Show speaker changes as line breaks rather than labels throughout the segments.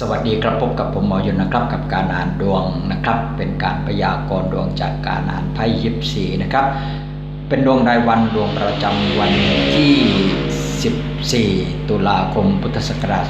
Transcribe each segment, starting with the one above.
สวัสดีครับพบกับผมหมอยุนนะครับกับการอ่านดวงนะครับ เป็นการพยากรณ์ดวงจากการอ่านไพ่ยิปซีนะครับ เป็นดวงรายวันดวงประจำวันที่ 14 ตุลาคม พุทธศักราช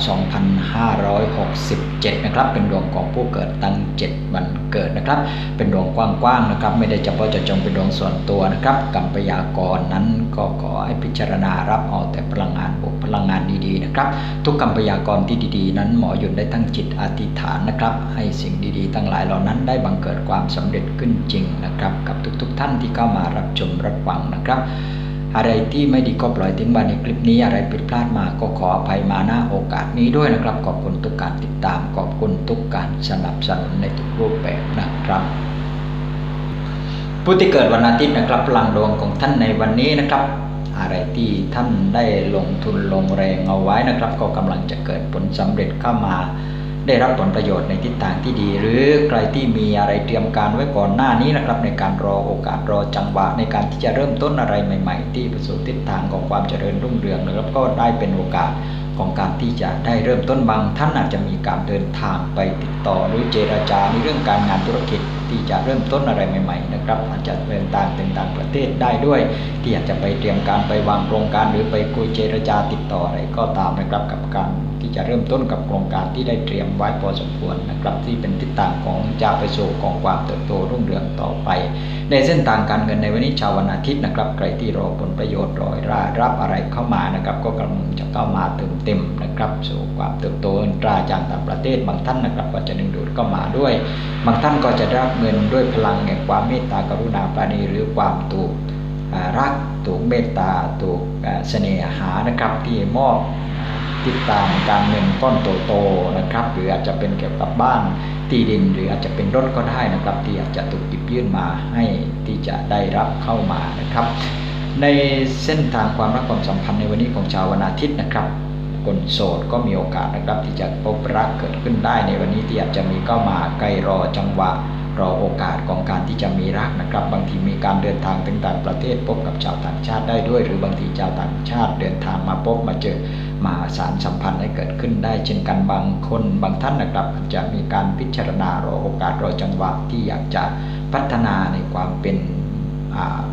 2567 นะครับ เป็นดวงของผู้เกิดตั้ง 7 วันเกิดนะครับ เป็นดวงกว้างๆนะครับ ไม่ได้เฉพาะเจาะจงเป็นดวงส่วนตัวนะครับกรรมพยากรนั้นก็ขอให้พิจารณารับเอาแต่พลังงานบวกพลังงานดีๆนะครับ ทุกกรรมพยากรที่ดีๆ นั้นหมอหยุดได้ตั้งจิตอธิษฐานนะครับ ให้สิ่งดีๆ ทั้งหลายเหล่านั้นได้บังเกิดความสำเร็จขึ้นจริงนะครับ กับทุกๆ ท่านที่เข้ามารับชมรับฟังนะครับ อะไรที่ไม่ดีก็ปล่อยทิ้งไว้ในคลิปนี้อะไรผิดพลาดมาก็ขออภัยมาหน้าโอกาสนี้ด้วยนะครับ ขอบคุณทุกการติดตามขอบคุณทุกการสนับสนุนในทุกรูปแบบนะครับผู้ที่เกิดวันอาทิตย์นะครับพลังดวงของท่านในวันนี้นะครับ อะไรที่ท่านได้ลงทุนลงแรงเอาไว้นะครับ ก็กำลังจะเกิดผลสำเร็จเข้ามา ได้รับผลประโยชน์ในทิศทางที่ดี หรือใครที่มีอะไรเตรียมการไว้ก่อนหน้านี้นะครับ ในการรอโอกาสรอจังหวะในการที่จะเริ่มต้นอะไรใหม่ ๆ ที่ประสู่ทิศทางของความเจริญรุ่งเรืองนะครับก็ได้เป็นโอกาสของการที่จะได้เริ่มต้นบาง ท่านอาจจะมีการเดินทางไปติดต่อหรือเจราจาในเรื่องการงานธุรกิจที่จะเริ่มต้นอะไรใหม่ๆนะครับอาจจะเดินทางถึงต่างประเทศได้ด้วย ที่อาจจะไปเตรียมการไปวางโครงการหรือไปคุยเจรจาติดต่ออะไรก็ตามนะครับกับการ ที่จะเริ่มต้นกับโครงการที่ได้เตรียมไว้พอสมควรนะครับ ที่เป็นทิศทางของจะไปสู่ของความเติบโตรุ่งเรืองต่อไป ในเส้นทางการเงินในวันนี้ชาววันอาทิตย์นะครับใครที่รอผลประโยชน์รอยรารับอะไรเข้ามานะครับ ก็กำลังจะเข้ามาเติมเต็มนะครับ สู่ความเติบโตเงินตราจากต่างประเทศบางท่านนะครับ ก็จะดึงดูดเข้ามาด้วย บางท่านก็จะได้รับเงินด้วยพลังแห่งความเมตตากรุณาปราณีหรือความถูกรักถูกเมตตาถูกเสน่หานะครับที่มอบ ติดตามการเงินก้อนโตๆนะครับ หรืออาจจะเป็นเกี่ยวกับบ้านที่ดิน หรืออาจจะเป็นรถก็ได้นะครับที่อาจจะถูกหยิบยื่นมาให้ที่จะได้รับเข้ามานะครับ ในเส้นทางความรักความสัมพันธ์ในวันนี้ของชาววันอาทิตย์นะครับคนโสดก็มีโอกาสนะครับที่จะพบรักเกิดขึ้นได้ในวันนี้ที่อาจจะมีเข้ามาใกล้รอจังหวะ รอโอกาสของการที่จะมีรักนะครับ บางทีมีการเดินทางถึงต่างประเทศพบกับชาวต่างชาติได้ด้วย หรือบางทีชาวต่างชาติเดินทางมาพบมาเจอมาสารสัมพันธ์ให้เกิดขึ้นได้ เช่นกันบางคนบางท่านนะครับอาจจะมีการพิจารณารอโอกาสรอจังหวะที่อยากจะพัฒนาในความเป็น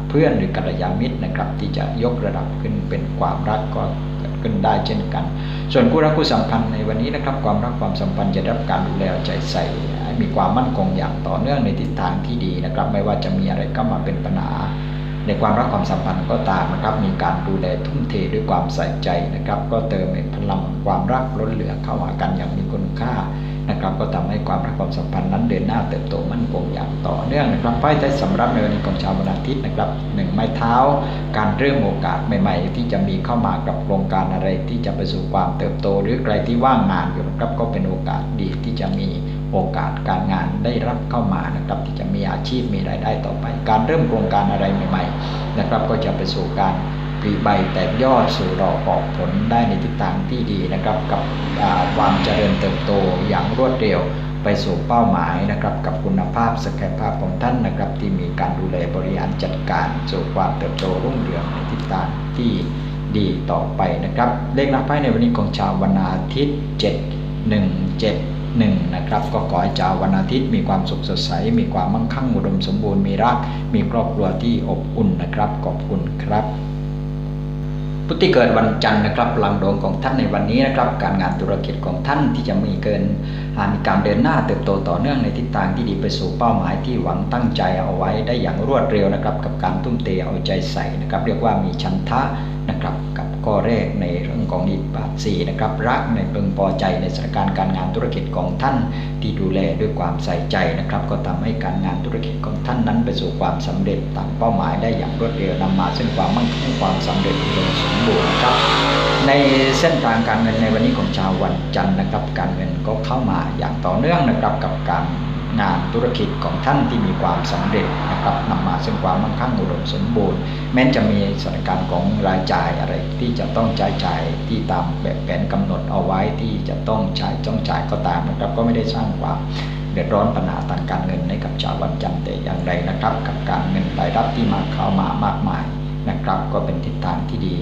เพื่อนหรือกัลยาณมิตรนะครับ ที่จะยกระดับขึ้นเป็นความรักก็เกิดขึ้นได้เช่นกัน ส่วนคู่รักคู่สัมพันธ์ในวันนี้นะครับ ความรักความสัมพันธ์จะได้รับการดูแลใจใส่ มีความมั่นคงอย่างต่อเนื่องในทิศทางที่ดีนะครับ ไม่ว่าจะมีอะไรก็มาเป็นปัญหา ในความรักความสัมพันธ์ก็ตามนะครับ มีการดูแลทุ่มเทด้วยความใส่ใจนะครับ ก็เติมในพลังความรักล้นเหลือเข้าหากันอย่างมีคุณค่านะครับ ก็ทำให้ความรักความสัมพันธ์นั้นเดินหน้าเติบโตมั่นคงอย่างต่อเนื่องนะครับไพ่ได้สำหรับในวันนี้ของชาววันอาทิตย์นะครับหนึ่งไม้เท้า การเริ่มโอกาสใหม่ ๆ ที่จะมีเข้ามากับโครงการอะไรที่จะไปสู่ความเติบโต หรือใครที่ว่างงานอยู่นะครับก็เป็นโอกาสดีที่จะมี โอกาสการงานได้รับเข้ามานะครับที่จะมีอาชีพมีรายได้ต่อไป การเริ่มโครงการอะไรใหม่ๆนะครับก็จะไปสู่การปลีใบแตกยอดสู่ดอกออกผลได้ในทิศทางที่ดีนะครับกับความเจริญเติบโตอย่างรวดเร็วไปสู่เป้าหมายนะครับกับคุณภาพศักยภาพของท่านนะครับที่มีการดูแลบริหารจัดการสู่ความเติบโตรุ่งเรืองในทิศทางที่ดีต่อไปนะครับ เลขนับไพ่ในวันนี้ของชาววันอาทิตย์ 7 1 7 1นะครับก็ขอให้ชาววันอาทิตย์มีความสุขสดใส มีความมั่งคั่งอุดมสมบูรณ์มีรัก มีครอบครัวที่อบอุ่นนะครับขอบคุณครับผู้ที่เกิดวันจันทร์นะครับพลังดวงของท่านในวันนี้นะครับ การงานธุรกิจของท่านที่จะมีเกินอ่ามีการเดินหน้าเติบโตต่อเนื่องในทิศทางที่ดีไปสู่เป้าหมายที่หวังตั้งใจเอาไว้ได้อย่างรวดเร็วนะครับ กับการทุ่มเทเอาใจใส่นะครับ เรียกว่ามีชันทะ ข้อแรกในเรื่องของอิทธิบาทสี่นะครับรักในพึงพอใจในสถานการณ์การงานธุรกิจของท่านที่ดูแลด้วยความใส่ใจนะครับ ก็ทำให้การงานธุรกิจของท่านนั้นไปสู่ความสำเร็จตามเป้าหมายได้อย่างรวดเร็วนำมาซึ่งความมั่งคั่งความสำเร็จโดยสมบูรณ์นะครับในเส้นทางการเงินในวันนี้ของชาววันจันทร์นะครับ การเงินก็เข้ามาอย่างต่อเนื่องนะครับกับการ งานธุรกิจของท่านที่มีความสำเร็จนะครับนำมาซึ่งความมั่งคั่งอุดมสมบูรณ์ แม้จะมีสถานการณ์ของรายจ่ายอะไรที่จะต้องจ่ายจ่ายที่ตามแบบแผนกำหนดเอาไว้ที่จะต้องใช้ต้องจ่ายก็ตามนะครับ ก็ไม่ได้สร้างความเดือดร้อนปัญหาทางการเงินให้กับชาววันจันทร์แต่อย่างใดนะครับ กับการเงินรายรับที่มาเข้ามามากมายนะครับ ก็เป็นทิศทางที่ดี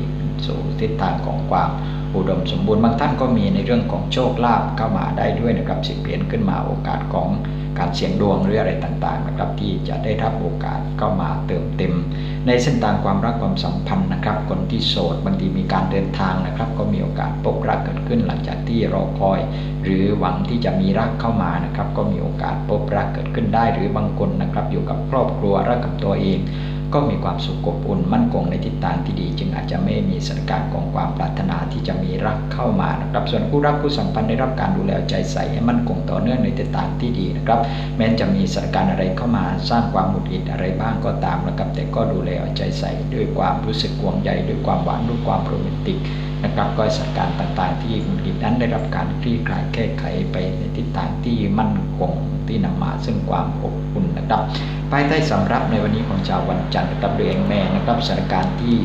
สู่ทิศทางของความอุดมสมบูรณ์บางท่านก็มีในเรื่องของโชคลาภเข้ามาได้ด้วยนะครับสิบเหรียญขึ้นมาโอกาสของ การเสี่ยงดวงหรืออะไรต่างๆนะครับที่จะได้รับโอกาสเข้ามาเติมเต็ม ในเส้นทางความรักความสัมพันธ์นะครับ คนที่โสดบางทีมีการเดินทางนะครับ ก็มีโอกาสพบรักเกิดขึ้นหลังจากที่รอคอย หรือหวังที่จะมีรักเข้ามานะครับ ก็มีโอกาสพบรักเกิดขึ้นได้ หรือบางคนนะครับอยู่กับครอบครัวรักกับตัวเอง ก็มีความสุขอบอุ่นมั่นคงในทิศทางที่ดี จึงอาจจะไม่มีสถานการณ์ของความปรารถนาที่จะมีรักเข้ามานะครับส่วนผู้รักผู้สัมพันธ์ได้รับการดูแลใจใส่ให้มั่นคงต่อเนื่องในทิศทางที่ดีนะครับแม้จะมีสถานการณ์อะไรเข้ามาสร้างความหงุดหงิดอะไรบ้างก็ตามนะครับแต่ก็ดูแลเอาใจใส่ด้วยความรู้สึกห่วงใยด้วยความหวานด้วยความโรแมนติก นะครับก็สถานการณ์ต่างๆ ที่หงุดหงินั้นได้รับการคลี่คลายแก้ไขไปในทิศทางที่มั่นคงที่นำมาซึ่งความอบอุ่นนะครับภายใต้สำรับในวันนี้ของชาววันจันทร์นะครับเรียงแม่นะครับสถานการณ์ที่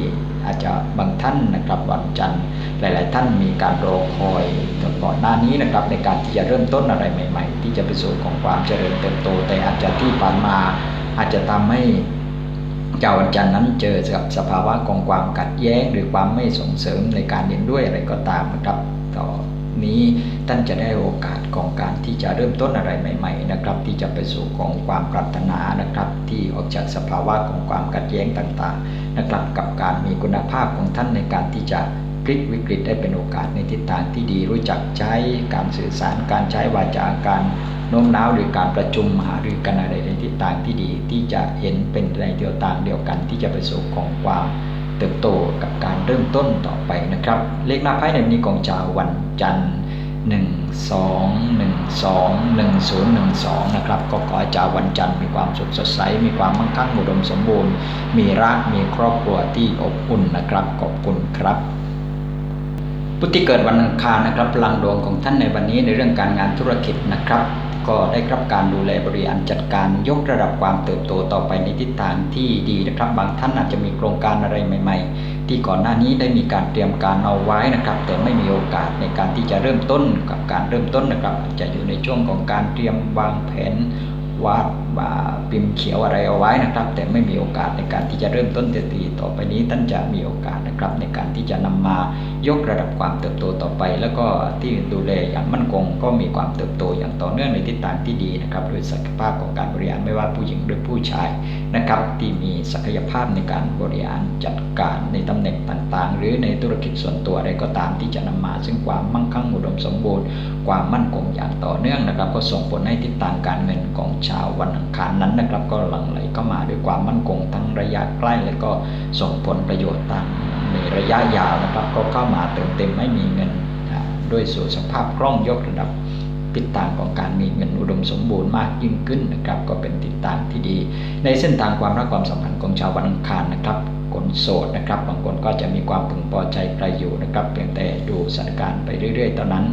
อาจจะบางท่านนะครับวันจันทร์หลาย ๆ ท่านมีการรอคอยก่อนหน้านี้นะครับในการที่จะเริ่มต้นอะไรใหม่ ๆ ที่จะไปสู่ของความเจริญเติบโตแต่อาจจะที่ผ่านมาอาจจะทำให้ เจ้าวันจันทร์นั้นเจอกับสภาวะของความขัดแย้ง หรือความไม่ส่งเสริมในการเรียนด้วยอะไรก็ตามนะครับต่อนี้ท่านจะได้โอกาสของการที่จะเริ่มต้นอะไรใหม่ ๆ นะครับ ที่จะไปสู่ของความปรารถนานะครับ ที่ออกจากสภาวะของความขัดแย้งต่างๆ นะครับ กับการมีคุณภาพของท่านในการที่จะ พลิกวิกฤตได้เป็นโอกาสในทิศทางที่ดีรู้จักใช้การสื่อสารการใช้วาจาการโน้มน้าวหรือการประชุมหารือกันอะไรในทิศทางที่ดีที่จะเห็นเป็นในเดียวต่างเดียวกัน ที่จะไปสู่ของความเติบโตกับการเริ่มต้นต่อไปนะครับ เลขหน้าไพ่ในนนี้ของชาววันจันทร์1 2 1 2 1 0 1 2นะครับก็ขอให้ชาววันจันทร์มีความสุขสดใส มีความมั่งคั่งอุดมสมบูรณ์ มีรักมีครอบครัวที่อบอุ่นนะครับขอบคุณครับ ผู้ที่เกิดวันอังคารนะครับพลังดวงของท่านในวันนี้ในเรื่องการงานธุรกิจนะครับ ก็ได้รับการดูแลบริหารจัดการยกระดับความเติบโตต่อไปในทิศทางที่ดีนะครับ บางท่านอาจจะมีโครงการอะไรใหม่ ๆ ที่ก่อนหน้านี้ได้มีการเตรียมการเอาไว้นะครับ แต่ไม่มีโอกาสในการที่จะเริ่มต้นกับการเริ่มต้นนะครับจจะอยู่ในช่วงของการเตรียมวางแผนวาด ว่าพิมพ์เขียวอะไรเอาไว้นะครับ แต่ไม่มีโอกาสในการที่จะเริ่มต้นเตีต่อไปนี้ท่านจะมีโอกาสนะครับ ในการที่จะนำมายกระดับความเติบโตต่อไป แล้วก็ที่ดูแลอย่างมั่นคง ก็มีความเติบโตอย่างต่อเนื่องในทิศทางที่ดีนะครับด้วยศักยภาพของการบริหารไม่ว่าผู้หญิงหรือผู้ชายนะครับ ที่มีศักยภาพในการบริหารจัดการในตำแหน่งต่างๆ หรือในธุรกิจส่วนตัวอะไรก็ตามที่จะนำมา ซึ่งความมั่งคั่งอุดมสมบูรณ์ ความมั่นคงอย่างต่อเนื่องนะครับ ก็ส่งผลให้ทิศทางการเงินของชาววันอังคานั้นนะครับก็หลั่งไหลเข้ามาด้วยความมั่นคงทั้งระยะใกล้และก็ส่งผลประโยชน์ทางในระยะยาวนะครับ ก็เข้ามาเติมเต็มไม่มีเงินด้วยสู่สภาพคล่องยกระดับทิศทางของการมีเงินอุดมสมบูรณ์มากยิ่งขึ้นนะครับก็เป็นทิศทางที่ดี ในเส้นทางความรักความสัมพันธ์ของชาววันอังคารนะครับคนโสดนะครับบางคนก็จะมีความพึงพอใจใครอยู่นะครับเพียงแต่ดูสถานการณ์ไปเรื่อยๆตอนนั้น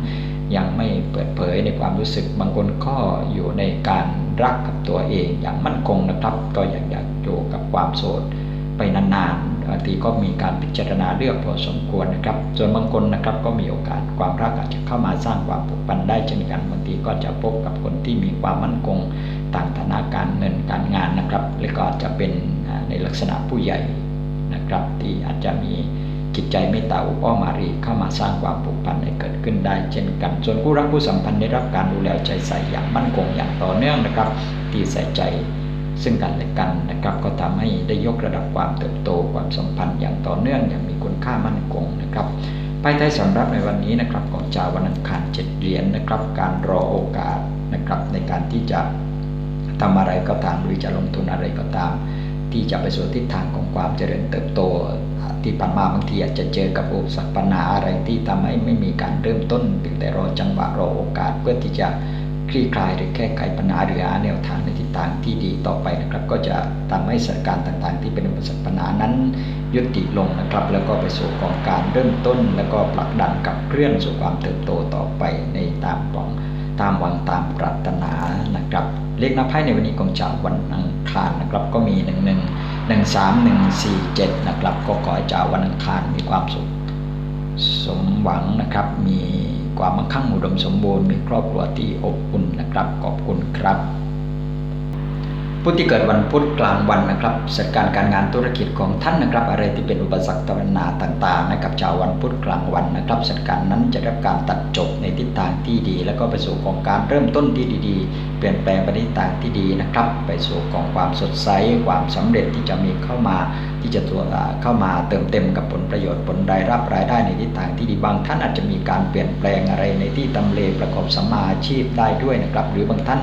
ยังไม่เปิดเผยในความรู้สึก บางคนก็อยู่ในการรักกับตัวเองอย่างมั่นคงนะครับ ก็อยากอยากอยู่กับความโสดไปนานๆบางทีก็มีการพิจารณาเลือกพอสมควรนะครับ ส่วนบางคนนะครับก็มีโอกาสความรักอาจจะเข้ามาสร้างความผูกพันได้เช่นกันบางทีก็จะพบกับคนที่มีความมั่นคงต่างฐานะการเงินการงานนะครับ และก็จะเป็นในลักษณะผู้ใหญ่นะครับที่อาจจะมี จิตใจเมตตาอุปอมารีเข้ามาสร้างความผูกพันให้เกิดขึ้นได้ เช่นกัน ส่วนผู้รักผู้สัมพันธ์ได้รับการดูแลใจใส่อย่างมั่นคงอย่างต่อเนื่องนะครับ ที่ใส่ใจซึ่งกันและกันนะครับก็ทำให้ได้ยกระดับความเติบโตความสัมพันธ์อย่างต่อเนื่องอย่างมีคุณค่ามั่นคงนะครับภายใต้สำรับในวันนี้นะครับของชาววันอังคารเจ็ดเหรียญนะครับ การรอโอกาสนะครับในการที่จะทำอะไรก็ตามหรือจะลงทุนอะไรก็ตาม ที่จะไปสู่ทิศทางของความเจริญเติบโต ที่ผ่านมาบางทีอาจจะเจอกับอุปสรรคปัญหาอะไรที่ทำให้ไม่มีการเริ่มต้นเพียงแต่รอจังหวะรอโอกาสเพื่อที่จะคลี่คลายหรือแก้ไขปัญหาหรือหาแนวทางในทิศทางที่ดีต่อไปนะครับ ก็จะทำให้สถานการณ์ต่าง ๆ ที่เป็นอุปสรรคปัญหานั้นยุติลงนะครับ แล้วก็ไปสู่ของการเริ่มต้น แล้วก็ผลักดันกับเคลื่อนสู่ความเติบโตต่อไปในตามของตามหวังตามปรารถนานะครับ เลขหน้าไพ่ในวันนี้ของชาววันอังคารนะครับก็มีหนึ่งหนึ่ง หนึ่งสามหนึ่งสี่เจ็ดนะครับ ก็ขอให้ชาววันอังคารมีความสุข สมหวังนะครับ มีความมั่งคั่งอุดมสมบูรณ์ มีครอบครัวที่อบอุ่นนะครับ ขอบคุณครับ ผู้ที่เกิดวันพุธกลางวันนะครับจัดการการงานธุรกิจของท่านนะครับ อะไรที่เป็นอุปสรรคปัญหาต่างๆนะครับชาววันพุธกลางวันนะครับจัดการนั้นจะได้รับการตัดจบในทิศทางที่ดี แล้วก็ไปสู่ของการเริ่มต้นที่ดี ๆ เปลี่ยนแปลงไปในทิศทางที่ดีนะครับ ไปสู่ของความสดใสความสำเร็จที่จะมีเข้ามาที่จะตัวเข้ามาเติมเต็มกับผลประโยชน์ผลรายรับรายได้ในทิศทางที่ดีบางท่านอาจจะมีการเปลี่ยนแปลงอะไรในที่ตำเลประกอบสมมาอาชีพได้ด้วยนะครับ หรือบางท่าน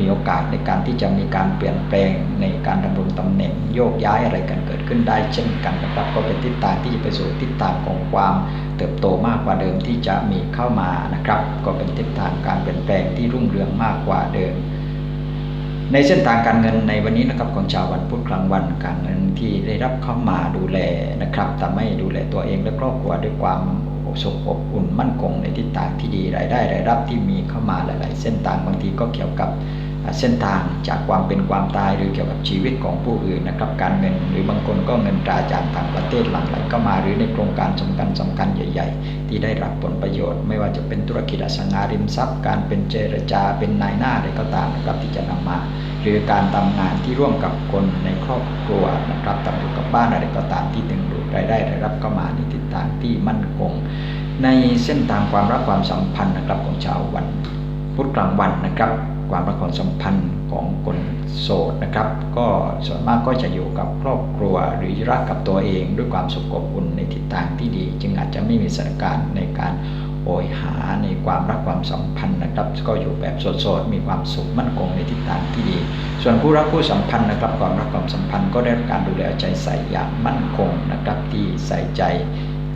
มีโอกาสในการที่จะมีการเปลี่ยนแปลงในการดำรงตำแหน่งโยกย้ายอะไรกันเกิดขึ้นได้เช่นกันนะครับก็เป็นทิศทางที่จะไปสู่ทิศทางของความเติบโตมากกว่าเดิมที่จะมีเข้ามานะครับ ก็เป็นทิศทางการเปลี่ยนแปลงที่รุ่งเรืองมากกว่าเดิม ในเส้นทางการเงินในวันนี้นะครับของชาววันพุธกลางวันการเงินที่ได้รับเข้ามาดูแลนะครับทำให้ดูแลตัวเองและครอบครัวด้วยความสุขอบอุ่นมั่นคงในทิศทางที่ดีรายได้รายรับที่มีเข้ามาหลาย ๆ เส้นทางบางทีก็เกี่ยวกับ เส้นทางจากความเป็นความตายหรือเกี่ยวกับชีวิตของผู้อื่นนะครับการเงินหรือบางคนก็เงินตราจากต่างประเทศหลั่งไหลเข้ามาหรือในโครงการสำคัญสำคัญใหญ่ ๆ ที่ได้รับผลประโยชน์ ไม่ว่าจะเป็นธุรกิจอสังหาริมทรัพย์ การเป็นเจรจาเป็นนายหน้าอะไรก็ตามนะครับที่จะนำมา หรือการทำงานที่ร่วมกับคนในครอบครัวนะครับทำอยู่กับบ้านอะไรก็ตามที่ดึงดูดรายได้รายรับเข้ามาในทิศทางที่มั่นคง ในเส้นทางความรักความสัมพันธ์นะครับของชาววันพุธกลางวันนะครับ ความรักความสัมพันธ์ของคนโสดนะครับ ก็ส่วนมากก็จะอยู่กับครอบครัวหรือรักกับตัวเอง ด้วยความสุขอบอุ่นในทิศทางที่ดี จึงอาจจะไม่มีสถานการณ์ในการโอยหาในความรักความสัมพันธ์นะครับ ก็อยู่แบบโสดๆมีความสุขมั่นคงในทิศทางที่ดี ส่วนผู้รักผู้สัมพันธ์นะครับ ความรักความสัมพันธ์ก็ได้รับการดูแลใจใส่อย่างมั่นคงนะครับที่ใส่ใจ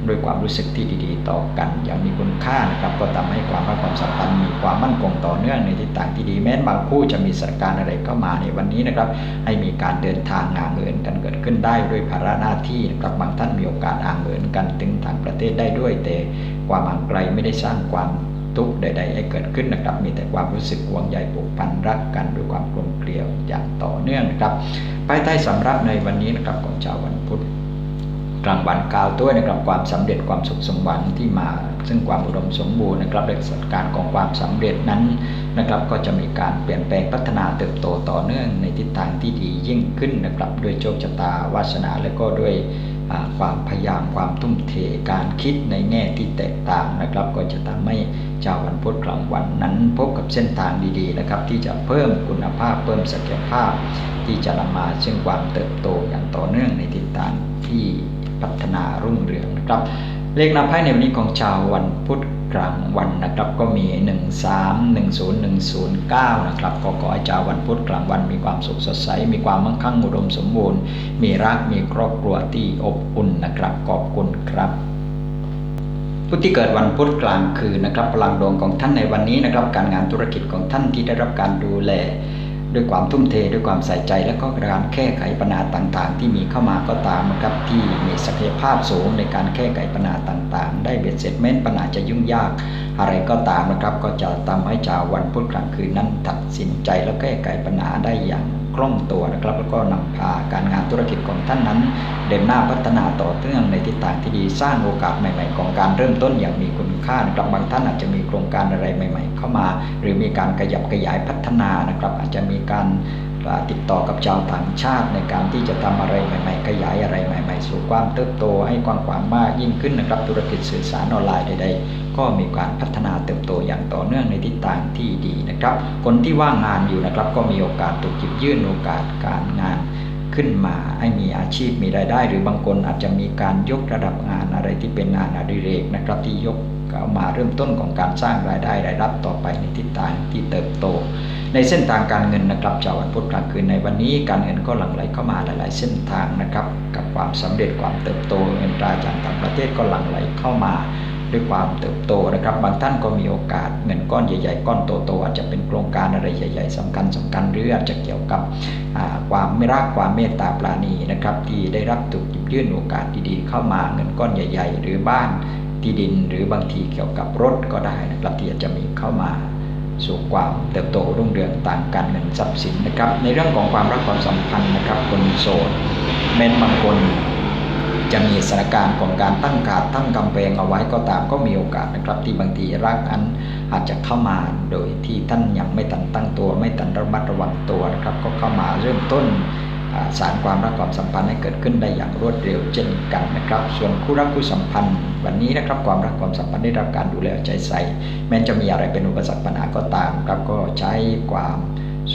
ด้วยความรู้สึกที่ดีๆ ต่อกันอย่างมีคุณค่านะครับก็ทำให้ความรักความสัมพันธ์มีความมั่นคงต่อเนื่องในทิศทางที่ดีแม้บางคู่จะมีสถานการณ์อะไรเข้ามาในวันนี้นะครับ ให้มีการเดินทางงานเงินกันเกิดขึ้นได้ด้วยภาระหน้าที่นะครับบางท่านมีโอกาสอ่างเงินกันถึงทางประเทศได้ด้วย แต่ความห่างไกลไม่ได้สร้างความทุกข์ใด ๆ ให้เกิดขึ้นนะครับ มีแต่ความรู้สึกห่วงใยผูกพันรักกันด้วยความกลมเกลียวอย่างต่อเนื่องนะครับภายใต้สำรับในวันนี้นะครับของชาววันพุธ กลางวันกล่าวด้วยนะครับความสำเร็จความสุขสมหวังที่มา ซึ่งความอุดมสมบูรณ์นะครับในสถานการณ์ของความสำเร็จนั้นนะครับก็จะมีการเปลี่ยนแปลงพัฒนาเติบโตต่อเนื่องในทิศทางที่ดียิ่งขึ้นนะครับด้วยโชคชะตาวาสนาและก็ด้วยความพยายามความทุ่มเทการคิดในแง่ที่แตกต่างนะครับ ก็จะทำให้ชาววันพุธกลางวันนั้นพบกับเส้นทางดีๆนะครับ ที่จะเพิ่มคุณภาพเพิ่มศักยภาพ ที่จะนำมาซึ่งความเติบโตอย่างต่อเนื่องในทิศทางที่ พัฒนารุ่งเรืองนะครับ เลขนำไพ่ในวันนี้ของชาววันพุธกลางวันนะครับก็มี 1 3 1 0 1 0 9นะครับก็ขอให้ชาววันพุธกลางวันมีความสุขสดใส มีความมั่งคั่งอุดมสมบูรณ์ มีรักมีครอบครัวที่อบอุ่นนะครับขอบคุณครับผู้ที่เกิดวันพุธกลางคืนนะครับพลังดวงของท่านในวันนี้นะครับ การงานธุรกิจของท่านที่ได้รับการดูแล ด้วยความทุ่มเทด้วยความใส่ใจและก็การแก้ไขปัญหาต่างๆ ที่มีเข้ามาก็ตามนะครับที่มีศักยภาพสูงในการแก้ไขปัญหาต่างๆ ได้เบ็ดเสร็จแม้นปัญหาจะยุ่งยาก อะไรก็ตามนะครับ ก็จะทำให้ชาววันพุธกลางคืนนั้นตัดสินใจและแก้ไขปัญหาได้อย่าง คล่องตัวนะครับ แล้วก็นำพาการงานธุรกิจของท่านนั้น เดินหน้าพัฒนาต่อเนื่องในทิศทางที่ดีสร้างโอกาสใหม่ ๆ ของการเริ่มต้นอย่างมีคุณค่านะครับบางท่านอาจจะมีโครงการอะไรใหม่ ๆ เข้ามา หรือมีการขยับขยายพัฒนานะครับ อาจจะมีการติดต่อกับชาวต่างชาติในการที่จะทำอะไรใหม่ๆ ขยายอะไรใหม่ ๆ สู่ความเติบโตให้กว้างขวางมากยิ่งขึ้นนะครับธุรกิจสื่อสารออนไลน์ใดๆ ก็มีการพัฒนาเติบโตอย่างต่อเนื่องในทิศทางที่ดีนะครับ คนที่ว่างงานอยู่นะครับ ก็มีโอกาสถูกหยิบยื่นโอกาสการงานขึ้นมาให้มีอาชีพมีรายได้ หรือบางคนอาจจะมีการยกระดับงานอะไรที่เป็นงานอดิเรกนะครับที่ยกเอามาเริ่มต้นของการสร้างรายได้รายรับต่อไปในทิศทางที่เติบโต ในเส้นทางการเงินนะครับจากวันพุธกลางคืนในวันนี้การเงินก็หลั่งไหลเข้ามาหลาย ๆ เส้นทางนะครับกับความสำเร็จความเติบโตเงินตราจากต่างประเทศก็หลั่งไหลเข้ามา ด้วยความเติบโตนะครับ บางท่านก็มีโอกาสเงินก้อนใหญ่ ๆ ก้อนโตๆอาจจะเป็นโครงการอะไรใหญ่ ๆสำคัญสำคัญหรืออาจจะเกี่ยวกับความไม่รักความเมตตาปราณีนะครับ ที่ได้รับถูกหยิบยื่นโอกาสดีๆ เข้ามาเงินก้อนใหญ่ ๆ หรือบ้านที่ดินหรือบางทีเกี่ยวกับรถก็ได้นะครับที่จะมีเข้ามาสู่ความเติบโตรุ่งเรืองต่างกันเงินทรัพย์สินนะครับ ในเรื่องของความรักความสัมพันธ์นะครับคนโสดแม้นบางคน จะมีสถานการณ์ของการตั้งกาดตั้งกำแพงเอาไว้ก็ตามก็มีโอกาสนะครับ ที่บางทีรักนั้นอาจจะเข้ามาโดยที่ท่านยังไม่ตันตั้งตัว ไม่ตันระมัดระวังตัวนะครับ ก็เข้ามาเริ่มต้นสารความรักความสัมพันธ์ให้เกิดขึ้นได้อย่างรวดเร็วเช่นกันนะครับ ส่วนคู่รักคู่สัมพันธ์ วันนี้นะครับความรักความสัมพันธ์ได้รับการดูแลใจใส่ แม้จะมีอะไรเป็นอุปสรรคปัญหาก็ตามครับก็ใช้ความ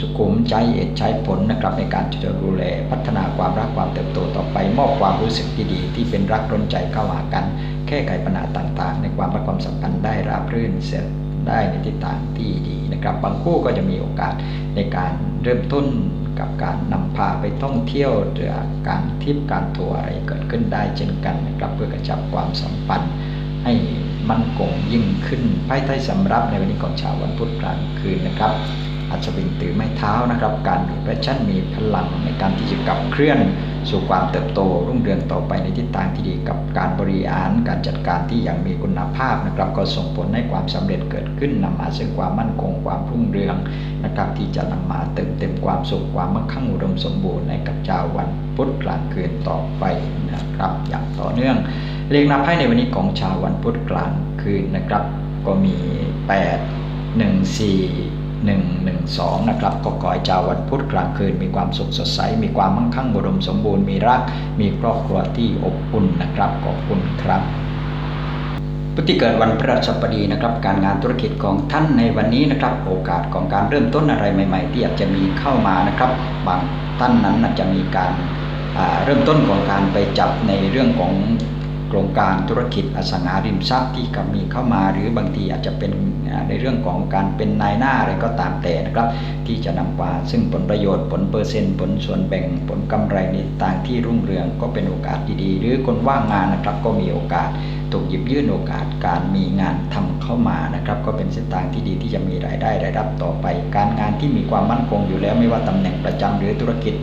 สุขุมใช้เหตุใช้ผลนะครับในการที่จะดูแลพัฒนาความรักความเติบโตต่อไป มอบความรู้สึกที่ดีที่เป็นรักร้นใจเข้าหากัน แก้ไขปัญหาต่างๆ ในความรักความสัมพันธ์ได้ราบรื่นเสร็จได้ในทิศทางที่ดีนะครับ บางคู่ก็จะมีโอกาสในการเริ่มต้นกับการนำพาไปท่องเที่ยวหรือการทิปการทัวร์อะไรเกิดขึ้นได้เช่นกันนะครับ เพื่อกระชับความสัมพันธ์ให้มั่นคงยิ่งขึ้นไพ่ไทยสำรับในวันนี้ของชาววันพุธกลางคืนนะครับ อาจจะเป็นตือไม้เท้านะครับ การมีแพชชั่นมีพลังในการที่จะกลับเคลื่อน สู่ความเติบโตรุ่งเรืองต่อไปในทิศทางที่ดีกับการบริหารการจัดการที่อย่างมีคุณภาพนะครับ ก็ส่งผลให้ความสำเร็จเกิดขึ้นนำมาซึ่งความมั่นคงความรุ่งเรืองนะครับที่จะนำมาเติมเต็มความสุขความมั่งคั่งอุดมสมบูรณ์ในกับชาววันพุธกลางคืนต่อไปนะครับ อย่างต่อเนื่องเลขนับไพ่ในวันนี้ของชาววันพุธกลางคืนนะครับ ก็มี 8 1 4 112 นะครับ ก็ขอให้ชาววันพุธกลางคืนมีความสุขสดใส มีความมั่งคั่งบุดมสมบูรณ์ มีรัก มีครอบครัวที่อบอุ่นนะครับ ขอบคุณครับพุธิเกิดวันพฤหัสบดีนะครับ การงานธุรกิจของท่านในวันนี้นะครับ โอกาสของการเริ่มต้นอะไรใหม่ ๆ ที่อาจจะมีเข้ามานะครับ บางท่านนั้นอาจจะมีการเริ่มต้นของการไปจับในเรื่องของ โครงการธุรกิจอสังหาริมทรัพย์ที่กำมีเข้ามา หรือบางทีอาจจะเป็นในเรื่องของการเป็นนายหน้าอะไรก็ตามแต่นะครับ ที่จะนำมาซึ่งผลประโยชน์ผลเปอร์เซ็นต์ ผลส่วนแบ่งผลกำไรในต่างที่รุ่งเรืองก็เป็นโอกาสดีๆ หรือคนว่างงานนะครับก็มีโอกาส ถูกหยิบยื่นโอกาสการมีงานทำเข้ามานะครับ ก็เป็นเส้นทางที่ดีที่จะมีรายได้รายรับต่อไป การงานที่มีความมั่นคงอยู่แล้วไม่ว่าตำแหน่งประจำหรือธุรกิจ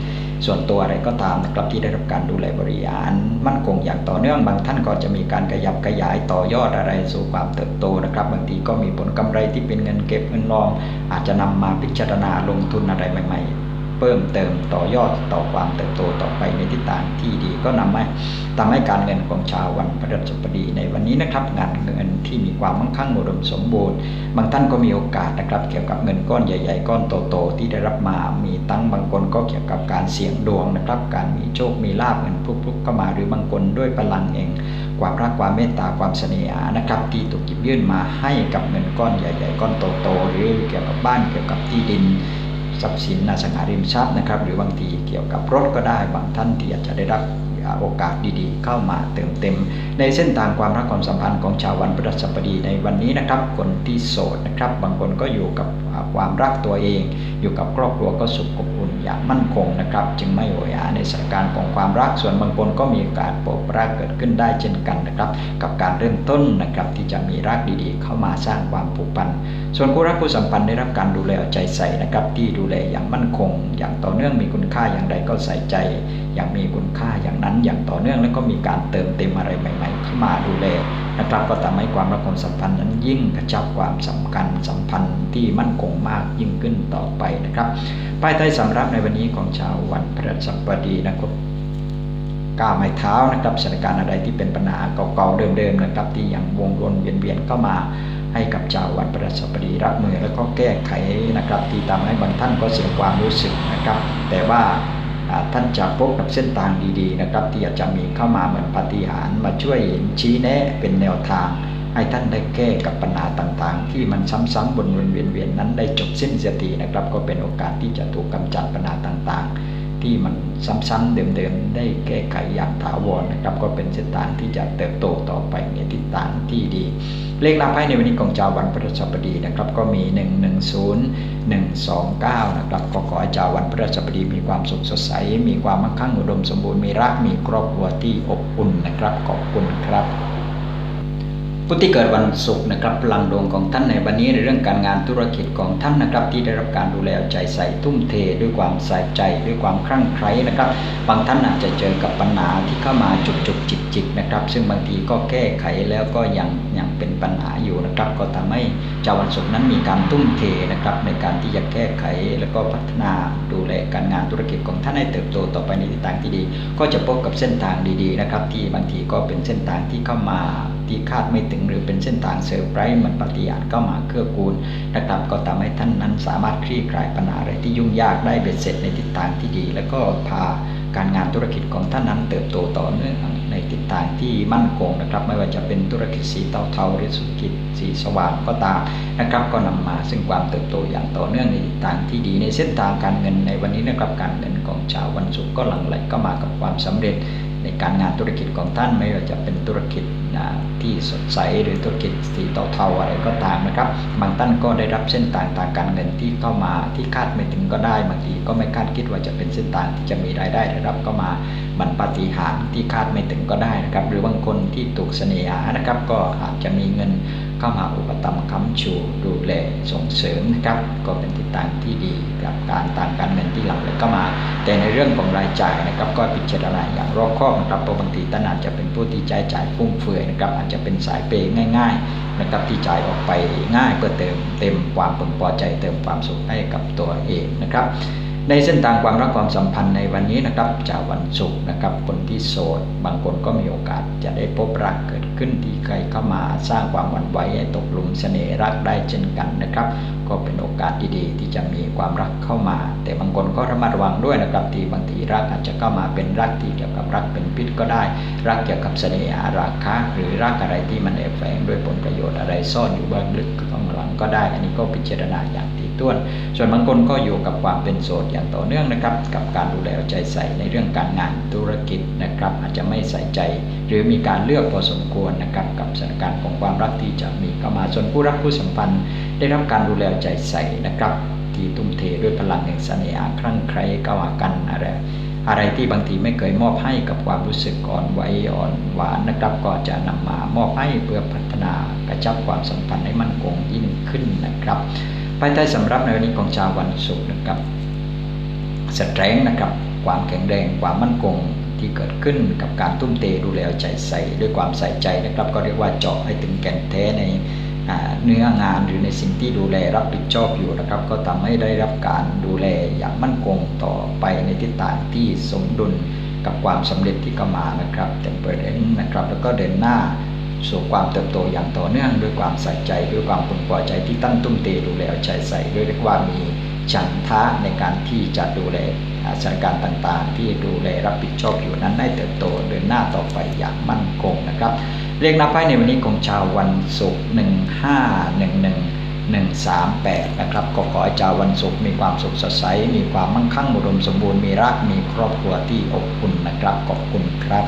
ส่วนตัวอะไรก็ตามนะครับที่ได้รับการดูแลบริหาร มั่นคงอย่างต่อเนื่องบางท่านก็จะมีการขยับขยายต่อยอดอะไรสู่ความเติบโตนะครับบางทีก็มีผลกำไรที่เป็นเงินเก็บเงินรอง อาจจะนำมาพิจารณาลงทุนอะไรใหม่ ๆ เพิ่มเติมต่อยอดต่อความเติบโตต่อไปในทิศทางที่ดี ก็นำให้ทำให้การเงินของชาววันพฤหัสบดีในวันนี้นะครับงานเงินที่มีความมั่งคั่งอุดมสมบูรณ์ บางท่านก็มีโอกาสนะครับ เกี่ยวกับเงินก้อนใหญ่ ๆ ก้อนโตๆที่ได้รับมามีตั้งบางคนก็เกี่ยวกับการเสี่ยงดวงนะครับ การมีโชคมีลาบเงินพุกๆเข้ามาหรือบางคนด้วยพลังเองความรักความเมตตาความเสน่หานะครับ ที่ถูกหยิบยื่นมาให้กับเงินก้อนใหญ่ ๆ ก้อนโตๆหรือเกี่ยวกับบ้านเกี่ยวกับที่ดิน ทรัพย์สินอสังหาริมทรัพย์นะครับ หรือบางทีเกี่ยวกับรถก็ได้บางท่านที่อาจจะได้รับโอกาสดีๆ เข้ามาเติมเต็ม ในเส้นทางความรักความสัมพันธ์ของชาววันพฤหัสบดีในวันนี้นะครับ คนที่โสดนะครับ บางคนก็อยู่กับ ความรักตัวเอง อยู่กับครอบครัวก็สุขอบอุ่นอย่างมั่นคงนะครับ จึงไม่โหยหาในสถานการณ์ของความรักส่วนบางคนก็มีโอกาสพบรักเกิดขึ้นได้เช่นกันนะครับ กับการเริ่มต้นนะครับที่จะมีรักดีๆ เข้ามาสร้างความผูกพันส่วนคู่รักคู่สัมพันธ์ได้รับการดูแลใจใส่นะครับที่ดูแลอย่างมั่นคง อย่างต่อเนื่องมีคุณค่าอย่างใดก็ใส่ใจ อย่างมีคุณค่าอย่างนั้นอย่างต่อเนื่องแล้วก็มีการเติมเต็มอะไรใหม่ ๆ เข้ามาดูแล นะครับก็ทำให้ความรักความสัมพันธ์นั้นยิ่งกระชับความสำคัญสัมพันธ์ที่มั่นคงมากยิ่งขึ้นต่อไปนะครับป้ายใต้สำรับในวันนี้ของชาววันพฤหัสบดีนะครับก้าวไม้เท้านะครับสถานการณ์อะไรที่เป็นปัญหาเก่าๆเดิมๆนะครับที่ยังวงวนเวียนๆเข้ามาให้กับชาววันพฤหัสบดีรับมือแล้วก็แก้ไขนะครับ ที่ทำให้บางท่านก็เสียความรู้สึกนะครับ แต่ว่า ท่านจะพบกับเส้นทางดีๆนะครับ ที่อาจจะมีเข้ามาเหมือนปฏิหารมาช่วยเห็นชี้แนะเป็นแนวทาง ให้ท่านได้แก้กับปัญหาต่างๆ ที่มันซ้ำๆบนวนเวียนๆนั้นได้จบสิ้นเสียทีนะครับ ก็เป็นโอกาสที่จะถูกกำจัดปัญหาต่างๆ ที่มันซ้ำๆเดิมๆได้แก้ไขอย่างถาวรนะครับ ก็เป็นเส้นทางที่จะเติบโตต่อไปในทิศทางที่ดี เลขลับให้ในวันนี้ของชาววันพฤหัสบดีนะครับก็มี 1 1 0 1 2 9นะครับก็ขอให้ชาววันพฤหัสบดีมีความสุขสดใส มีความมั่งคั่งอุดมสมบูรณ์มีรักมีครอบครัวที่อบอุ่นนะครับขอบคุณครับ ผู้ที่เกิดวันศุกร์นะครับพลังดวงของท่านในวันนี้ในเรื่องการงานธุรกิจของท่านนะครับ ที่ได้รับการดูแลใจใส่ทุ่มเทด้วยความใส่ใจด้วยความคลั่งไคล้นะครับ บางท่านอาจจะเจอกับปัญหาที่เข้ามาจุกจุกจิกจิกนะครับ ซึ่งบางทีก็แก้ไขแล้วก็ยังยังเป็นปัญหาอยู่นะครับ ก็ทำให้ชาวันศุกร์นั้นมีการทุ่มเทนะครับในการที่จะแก้ไขแล้วก็พัฒนาดูแลการงานธุรกิจของท่านให้เติบโตต่อไปในทิศทางที่ดี ก็จะพบกับเส้นทางดีๆนะครับที่บางทีก็เป็นเส้นทางที่เข้ามา ที่คาดไม่ถึงหรือเป็นเส้นทางเซอร์ไพรส์มันปฏิหารย์เข้ามาเกื้อกูลนะครับก็ทำให้ท่านนั้นสามารถคลี่คลายปัญหาอะไรที่ยุ่งยากได้เบ็ดเสร็จในทิศทางที่ดี แล้วก็พาการงานธุรกิจของท่านนั้นเติบโตต่อเนื่องในทิศทางที่มั่นคงนะครับ ไม่ว่าจะเป็นธุรกิจสีเทาๆหรือธุรกิจสีสว่างก็ตามนะครับ ก็นำมาซึ่งความเติบโตอย่างต่อเนื่องในทิศทางที่ดีในเส้นทางการเงินในวันนี้นะครับการเงินของชาววันศุกร์ก็หลั่งไหลก็มากับความสำเร็จในการงานธุรกิจของท่านไม่ว่าจะเป็นธุรกิจ ที่สดใสหรือธุรกิจสีเทาๆอะไรก็ตามนะครับ บางท่านก็ได้รับเส้นทางทางการเงินที่เข้ามาที่คาดไม่ถึงก็ได้บางทีก็ไม่คาดคิดว่าจะเป็นเส้นทางที่จะมีรายได้ได้รับก็มาบรรปาฏิหารที่คาดไม่ถึงก็ได้นะครับ หรือบางคนที่ถูกเสน่หานะครับ ก็อาจจะมีเงินเข้ามาอุปถัมค้ำชูดูแลส่งเสริมนะครับ ก็เป็นทิศทางที่ดีกับการทางการเงินที่หลังเลยก็มา แต่ในเรื่องของรายจ่ายนะครับ ก็พิจารณาอย่างรอบคอบนะครับเพราะบางทีท่านอาจจะเป็นผู้ที่ใช้จ่ายฟุ่มเฟือยนะครับ อาจจะเป็นสายเปย์ง่าย ๆ นะครับที่จ่ายออกไปง่ายเพื่อเติมเต็มความพึงพอใจเติมความสุขให้กับตัวเองนะครับในเส้นทางความรักความสัมพันธ์ในวันนี้นะครับจากวันศุกร์นะครับคนที่โสด บางคนก็มีโอกาสจะได้พบรักเกิด ขึ้นที่ใครเข้ามาสร้างความหวั่นไหวให้ตกหลุมเสน่ห์รักได้เช่นกันนะครับ ก็เป็นโอกาสดีๆที่จะมีความรักเข้ามา แต่บางคนก็ระมัดระวังด้วยนะครับที่บางทีรักอาจจะเข้ามาเป็นรักที่เกี่ยวกับรักเป็นพิษก็ได้ รักเกี่ยวกับเสน่หาราคะหรือรักอะไรที่มันแอบแฝงด้วยผลประโยชน์อะไรซ่อนอยู่เบื้องลึกข้างหลังก็ได้ อันนี้ก็พิจารณาอย่างถี่ถ้วน ส่วนบางคนก็อยู่กับความเป็นโสดอย่างต่อเนื่องนะครับ กับการดูแลเอาใจใส่ในเรื่องการงานธุรกิจนะครับ อาจจะไม่ใส่ใจ หรือมีการเลือกพอสมควรนะครับกับสถานการณ์ของความรักที่จะมีเข้ามาส่วนผู้รักผู้สัมพันธ์ ได้รับการดูแลใจใส่นะครับ ที่ทุ่มเทด้วยพลังแห่งเสน่หาคลั่งไคล้ก้าวกันอะไรอะไรที่บางทีไม่เคยมอบให้กับความรู้สึกอ่อนไหวอ่อนหวานนะครับ ก็จะนำมามอบให้เพื่อพัฒนากระชับความสัมพันธ์ให้มั่นคงยิ่งขึ้นนะครับภายใต้สำรับในวันนี้ของชาววันศุกร์นะครับสแตรงนะครับ ความแข็งแรงความมั่นคงที่เกิดขึ้นกับการทุ่มเทดูแลใจใส่ด้วยความใส่ใจนะครับ ก็เรียกว่าเจาะให้ถึงแก่นแท้ใน เนื้องานหรือในสิ่งที่ดูแลรับผิดชอบอยู่นะครับ ก็ทำให้ได้รับการดูแลอย่างมั่นคงต่อไปในทิศทางที่สมดุลกับความสำเร็จที่เข้ามานะครับเต็มเปอร์เซ็นนะครับ แล้วก็เดินหน้าสู่ความเติบโตอย่างต่อเนื่องด้วยความใส่ใจด้วยความพึงพอใจที่ตั้งตุ้มเตดูแลเอาใจใส่ด้วยเรียกว่ามีฉันทะในการที่จะดูแลสถานการณ์ต่างๆ ที่ดูแลรับผิดชอบอยู่นั้นให้เติบโตเดินหน้าต่อไปอย่างมั่นคงนะครับ เรียกนับไพ่ในวันนี้ของชาววันศุกร์หนึ่งห้าหนึ่งหนึ่งหนึ่งสามแปดนะครับก็ขอให้ชาววันศุกร์มีความสุขสดใส มีความมั่งคั่งอุดมสมบูรณ์มีรักมีครอบครัวที่อบอุ่นนะครับขอบคุณครับ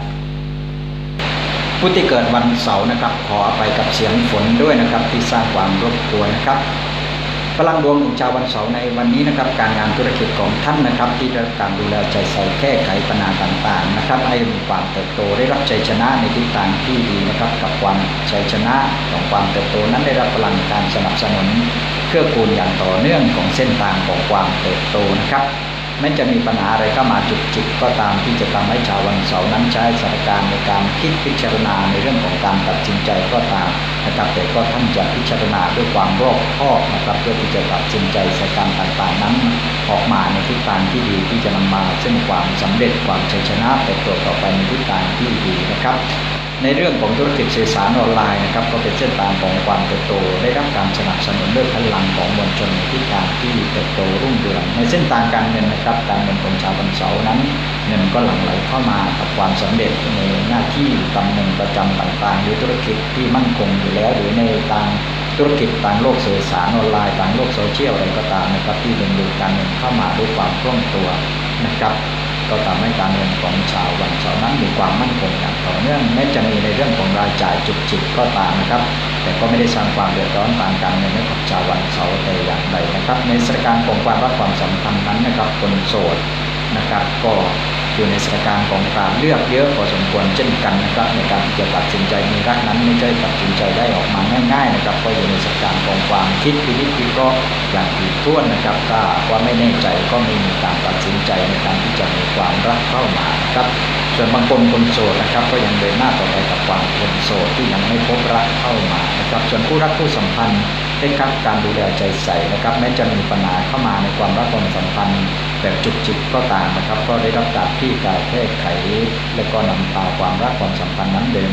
ผู้ที่เกิดวันเสาร์นะครับ ขอไปกับเสียงฝนด้วยนะครับ ที่สร้างความรบกวนนะครับ พลังดวงของชาววันเสาร์ในวันนี้นะครับ การงานธุรกิจของท่านนะครับ ที่ได้รับการดูแลใจใส่แก้ไขปัญหาต่างๆ นะครับให้มีความเติบโตได้รับชัยชนะในทิศทางที่ดีนะครับ กับความชัยชนะของความเติบโตนั้นได้รับพลังการสนับสนุนเกื้อกูลอย่างต่อเนื่องของเส้นทางของความเติบโตนะครับ แม้จะมีปัญหาอะไรเข้ามาจุกจิกก็ตามที่จะทำให้ชาววันเสาร์นั้นใช้สถานการณ์ในการคิดพิจารณาในเรื่องของการตัดสินใจก็ตามนะครับแต่ก็ท่านจะพิจารณาด้วยความรอบคอบนะครับเพื่อที่จะตัดสินใจสถานการณ์ต่างๆนั้น ออกมาในทิศทางที่ดีที่จะนำมาซึ่งความสำเร็จความชัยชนะเติบโตต่อไปในทิศทางที่ดีนะครับ ในเรื่องของธุรกิจสื่อสารออนไลน์นะครับก็เป็นเส้นทางของความเติบโต ได้รับการสนับสนุนด้วยพลังของมวลชนในทิศทางที่เติบโตรุ่งเรืองในเส้นทางการเงินนะครับการเงินของชาววันเสานั้นเงินก็หลั่งไหลเข้ามากับความสำเร็จในหน้าที่ตำแหน่งประจำต่างๆหรือธุรกิจที่มั่นคงอยู่แล้วหรือในทางธุรกิจทางโลกสื่อสารออนไลน์ทางโลกโซเชียลอะไรก็ตามนะครับที่ดึงดูดการเงินเข้ามาด้วยความคล่องตัวนะครับ ก็ทำให้การเงินของชาววันเสาร์นั้นมีความมั่นคงอย่างต่อเนื่องแม้จะมีในเรื่องของรายจ่ายจุกจิกก็ตามนะครับ แต่ก็ไม่ได้สร้างความเดือดร้อนทางการเงินให้กับชาววันเสาร์แต่อย่างใดนะครับ ในสถานการณ์ของความรักความสัมพันธ์นั้นนะครับคนโสดนะครับ ก็ อยู่ในสถานการณ์ของการเลือกเยอะพอสมควรเช่นกันนะครับในการที่จะตัดสินใจมีรักนั้นไม่ใช่ตัดสินใจได้ออกมาง่ายๆนะครับก็อยู่ในสถานการณ์ของความคิดพินิจพิเคราะห์อย่างถี่ถ้วนนะครับถ้าว่าไม่แน่ใจก็ไม่มีการตัดสินใจในการที่จะมีความรักเข้ามานะครับส่วนบางคนคนโสดนะครับก็ยังเดินหน้าต่อไปกับความเป็นโสดที่ยังไม่พบรักเข้ามานะครับส่วนผู้รักผู้สัมพันธ์ได้ครับการดูแลใจใส่นะครับแม้จะมีปัญหาเข้ามาในความรักความสัมพันธ์ แบบจุกจิกก็ต่างนะครับ ก็ได้รับการที่การแก้ไข และก็นำพาความรักความสัมพันธ์นั้นเดิน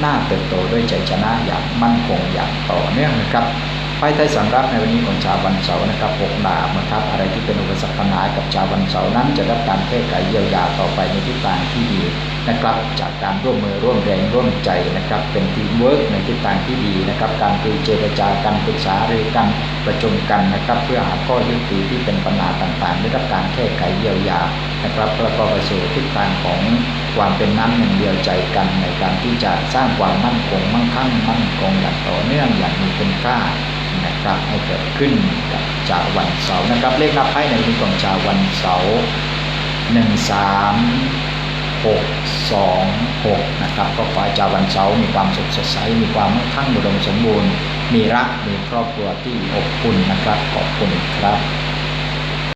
หน้าเติบโตด้วยใจชนะอย่างมั่นคงอย่างต่อเนื่องนะครับไพ่ไทยสำรับในวันนี้ของชาววันเสาร์นะครับหกดาบนะครับอะไรที่เป็นอุปสรรคปัญหากับชาววันเสาร์นั้นจะรับการแก้ไขเยียวยาต่อไปในทิศทางที่ดี นะครับจากการร่วมมือร่วมแรงร่วมใจนะครับ เป็นทีมเวิร์กในทิศทางที่ดีนะครับ การคุยเจรจาการปรึกษาหรือการประชุมกันนะครับ เพื่อหาข้อยุติที่เป็นปัญหาต่างๆได้รับการแก้ไขเยียวยานะครับแล้วก็ไปสู่ทิศทางของความเป็นน้ำหนึ่งเดียวใจกันในการที่จะสร้างความมั่นคงมั่งคั่งมั่นคงอย่างต่อเนื่องอย่างมีคุณค่านะครับให้เกิดขึ้นกับชาววันเสาร์นะครับเลขนับไพ่ในวันนี้ของชาววันเสาร์หนึ่งสาม หกสองหกนะครับ ก็ขอให้ชาววันเสาร์มีความสุขสดใส มีความมั่งคั่งอุดมสมบูรณ์ มีรัก มีครอบครัวที่อบอุ่นนะครับ ขอบคุณครับ